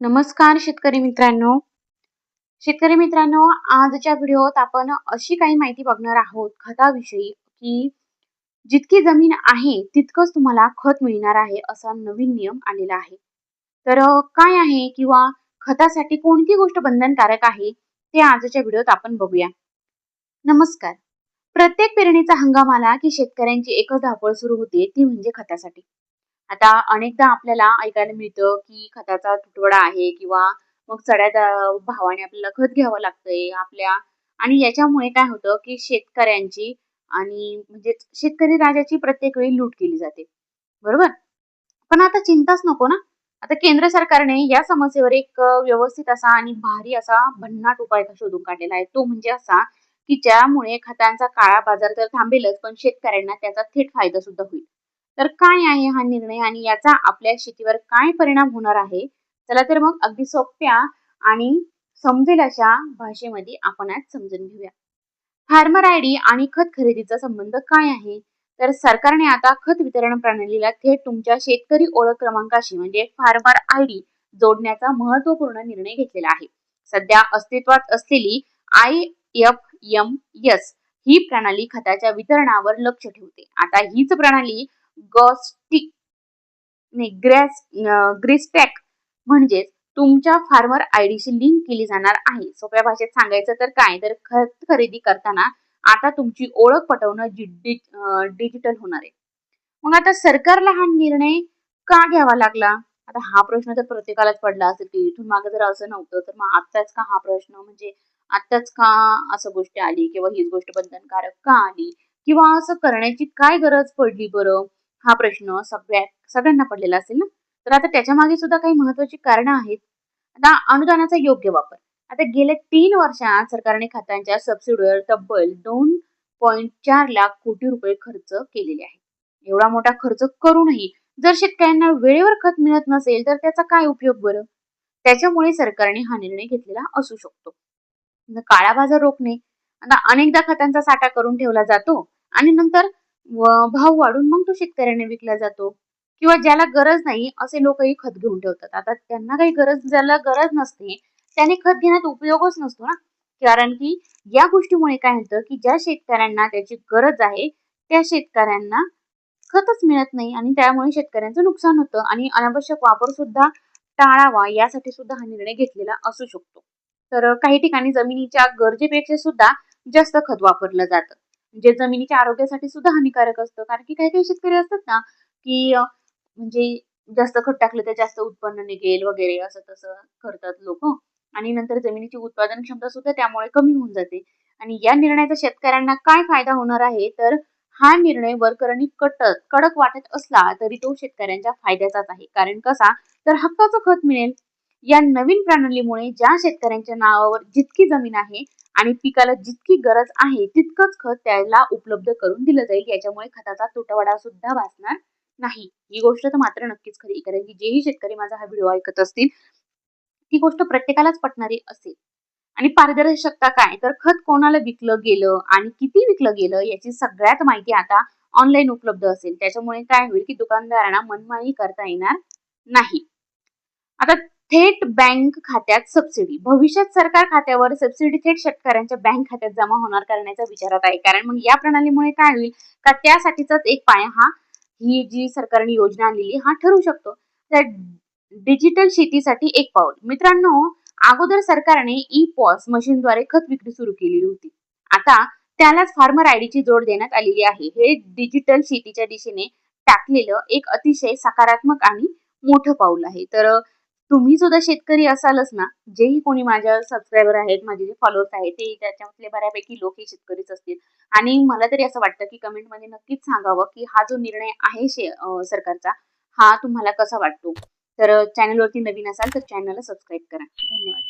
नमस्कार शेतकरी मित्रांनो. शेतकरी मित्रांनो आजच्या व्हिडिओत आपण अशी काही माहिती बघणार आहोत खताविषयी की जितकी जमीन आहे तितकंच तुम्हाला खत मिळणार आहे असा नवीन नियम आलेला आहे. तर काय आहे किंवा खतासाठी कोणती गोष्ट बंधनकारक आहे ते आजच्या व्हिडिओत आपण बघूया. नमस्कार. प्रत्येक पेरणीचा हंगाम आला की शेतकऱ्यांची एकच धावपळ सुरू होते ती म्हणजे खतासाठी. आता अनेकदा आपल्याला ऐकायला मिळतं की खताचा तुटवडा आहे किंवा मग चढ्या भावाने आपल्याला खत घ्यावं लागतंय आपल्या. आणि याच्यामुळे काय होतं की शेतकऱ्यांची आणि म्हणजे शेतकरी राजाची प्रत्येक वेळी लूट केली जाते. बरोबर? पण आता चिंताच नको ना. आता केंद्र सरकारने या समस्येवर एक अ, व्यवस्थित असा आणि भारी असा भन्नाट उपाय शोधून काढलेला आहे. तो म्हणजे असा की ज्यामुळे खतांचा काळा बाजार तर थांबेलच पण शेतकऱ्यांना त्याचा थेट फायदा सुद्धा होईल. तर काय आहे हा निर्णय आणि याचा आपल्या शेतीवर काय परिणाम होणार आहे? चला तर मग अगदी सोप्या आणि समजेल अशा भाषेमध्ये आपण आज समजून घेऊया. फार्मर आयडी आणि खत खरेदीचा संबंध काय आहे? तर सरकारने आता खत वितरण प्रणालीला थेट तुमच्या शेतकरी ओळख क्रमांकाशी म्हणजे फार्मर आयडी जोडण्याचा महत्त्वपूर्ण निर्णय घेतलेला आहे. सध्या अस्तित्वात असलेली आय एफ एम एस ही प्रणाली खताच्या वितरणावर लक्ष ठेवते. आता हीच प्रणाली गॉस्टिक ग्रॅस ग्रिस्टॅक म्हणजेच तुमच्या फार्मर आयडीशी लिंक केली जाणार आहे. सोप्या भाषेत सांगायचं तर काय? तर खत खरेदी करताना आता तुमची ओळख पटवणं डिजिटल होणार आहे. मग आता सरकारला हा निर्णय का घ्यावा लागला? आता हा प्रश्न तर प्रत्येकालाच पडला असेल की इथून मागे जर असं नव्हतं तर मग आत्ताच का हा प्रश्न? म्हणजे आत्ताच का असं गोष्ट आली किंवा हीच गोष्ट बंधनकारक का आली? किंवा असं करण्याची काय गरज पडली बरं? हा प्रश्न सगळ्या सगळ्यांना पडलेला असेल ना? तर आता त्याच्यामागे सुद्धा काही महत्वाची कारणं आहेत. आता अनुदानाचा योग्य वापर. आता गेल्या तीन वर्षात सरकारने खतांच्या सबसिडीवर तब्बल दोन पॉईंट चार लाख कोटी रुपये खर्च केलेले आहे एवढा मोठा खर्च करूनही जर शेतकऱ्यांना वेळेवर खत मिळत नसेल तर त्याचा काय उपयोग बरं? त्याच्यामुळे सरकारने हा निर्णय घेतलेला असू शकतो. काळा बाजार रोखणे. आता अनेकदा खतांचा साठा करून ठेवला जातो आणि नंतर व- भाव वाढून मग तो शेतकऱ्यांना विकला जातो. किंवा ज्याला गरज नाही असे लोकही खत घेऊन ठेवतात. आता त्यांना काही गरज ज्याला गरज नसते त्याने खत घेण्यात उपयोगच नसतो ना. कारण की या गोष्टीमुळे काय होतं की ज्या शेतकऱ्यांना त्याची गरज आहे त्या शेतकऱ्यांना खतच मिळत नाही आणि त्यामुळे शेतकऱ्यांचं नुकसान होतं आणि अनावश्यक वापर सुद्धा टाळावा यासाठी सुद्धा हा निर्णय घेतलेला असू शकतो. तर काही ठिकाणी जमिनीच्या गरजेपेक्षा सुद्धा जास्त खत वापरलं जातं. जे जमिनीच्या आरोग्यासाठी सुद्धा हानिकारक असतं. कारण की काही काही शेतकरी असतात ना की म्हणजे जास्त खत टाकलं तर जास्त उत्पन्न निघेल वगैरे असं तसं करतात लोक. आणि नंतर जमिनीची उत्पादन क्षमता सुद्धा त्यामुळे कमी होऊन जाते. आणि या निर्णयाचा शेतकऱ्यांना काय फायदा होणार आहे? तर हा निर्णय वरकरणी कटक कडक वाटत असला तरी तो शेतकऱ्यांच्या फायद्याचाच आहे. कारण कसा? तर हक्काचं खत मिळेल. या नवीन प्रणालीमुळे ज्या शेतकऱ्यांच्या नावावर जितकी जमीन आहे आणि पिकाला जितकी गरज आहे तितकंच खत त्याला उपलब्ध करून दिलं जाईल. याच्यामुळे खताचा तुटवडा सुद्धा भासणार नाही. ही गोष्ट तर मात्र नक्कीच खरी कारण की जेही शेतकरी माझा हा व्हिडिओ ऐकत असतील ती गोष्ट प्रत्येकालाच पटणारी असेल. आणि पारदर्शकता काय? तर खत कोणाला विकलं गेलं आणि किती विकलं गेलं याची सगळ्यात माहिती आता ऑनलाईन उपलब्ध असेल. त्याच्यामुळे काय होईल की दुकानदारांना मनमानी करता येणार नाही. आता थेट बँक खात्यात सबसिडी भविष्यात सरकार खात्यावर सबसिडी थेट शेतकऱ्यांच्या बँक खात्यात जमा होणार करण्याचा विचारात आहे. कारण मग या प्रणालीमुळे काय होईल? का त्यासाठीचाच एक पाया हा ही जी सरकारने योजना आणलेली हा ठरू शकतो. तर डिजिटल शेतीसाठी एक पाऊल. मित्रांनो अगोदर सरकारने ई पॉस मशीनद्वारे खत विक्री सुरू केलेली होती. आता त्यालाच फार्मर आयडीची जोड देण्यात आलेली आहे. हे डिजिटल शेतीच्या दिशेने टाकलेलं एक अतिशय सकारात्मक आणि मोठं पाऊल आहे. तर तुम्ही सुद्धा शेतकरी असालच ना जेही कोणी माझ्या सबस्क्रायबर आहेत माझे जे फॉलोअर्स आहेत ते त्याच्यामधले बऱ्यापैकी लोक हे शेतकरीच असतील. आणि मला तरी असं वाटतं की कमेंटमध्ये नक्कीच सांगावं की हा जो निर्णय आहे शे सरकारचा हा तुम्हाला कसा वाटतो? तर चॅनलवरती नवीन असाल तर चॅनलला सबस्क्राईब करा. धन्यवाद.